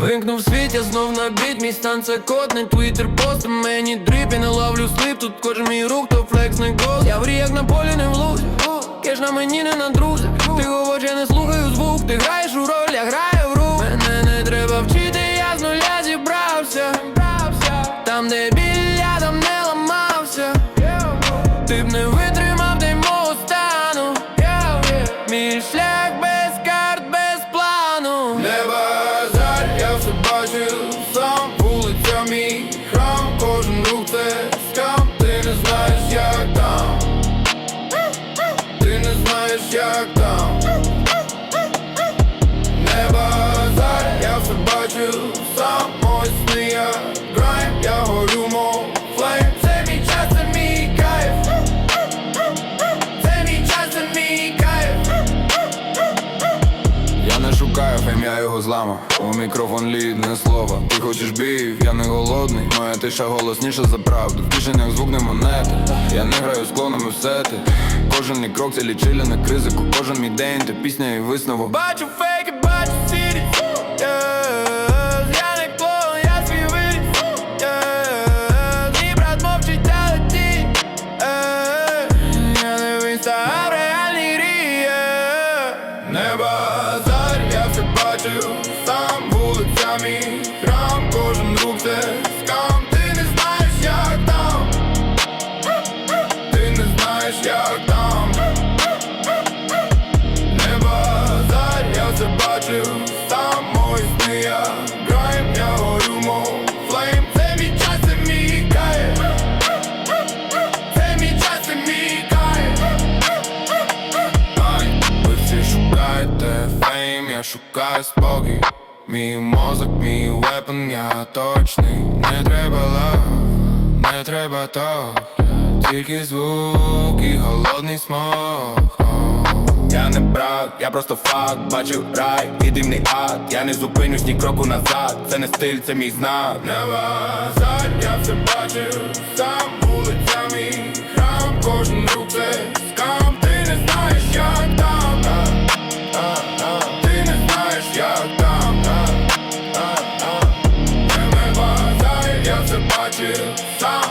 Вимкнув світ, я знов на біт, мій стан це код, не твіттер пост Мені дріп, не ловлю слип, тут кожен мій рух, то флекс не гол Я в як на полі не в лузі, кеш на мені не на друзях Ти говориш, я не слухаю звук, ти граєш у роль, я граю в рух. Мене не треба вчити, я з нуля зібрався. Там, де біль, я там не ламався. Ти б не я його зламав У мікрофон лід, не слова Ти хочеш бів, я не голодний. Моя тиша голосніша за правду. В кишенях звук не монети. Я не граю з клонами в сети. Кожен мій крок це лічили на кризику. Кожен мій день, це пісня і висновок. Бачу фейки, бачу сірі вулиця мій храм Кожен рух це скам Ти не знаєш, як там Ти не знаєш, як там Не базар, я все бачив Сам мої сни, я грайм, я горю, мов флейм Це мій час, це мій кайф Це мій час, це мій кайф Ай, ви всі шукаєте фейм, я шукаю спокій Мій мозок, мій вепон, я точний. Не треба лав, не треба тох Тільки звук і голодний смог я не брат, я просто факт, бачив рай і дивний ад. Я не зупинюсь ні кроку назад, це не стиль, це мій знак. Не базар, я все бачив, сам вулиця мій храм, кожен рух Saudade, saudade.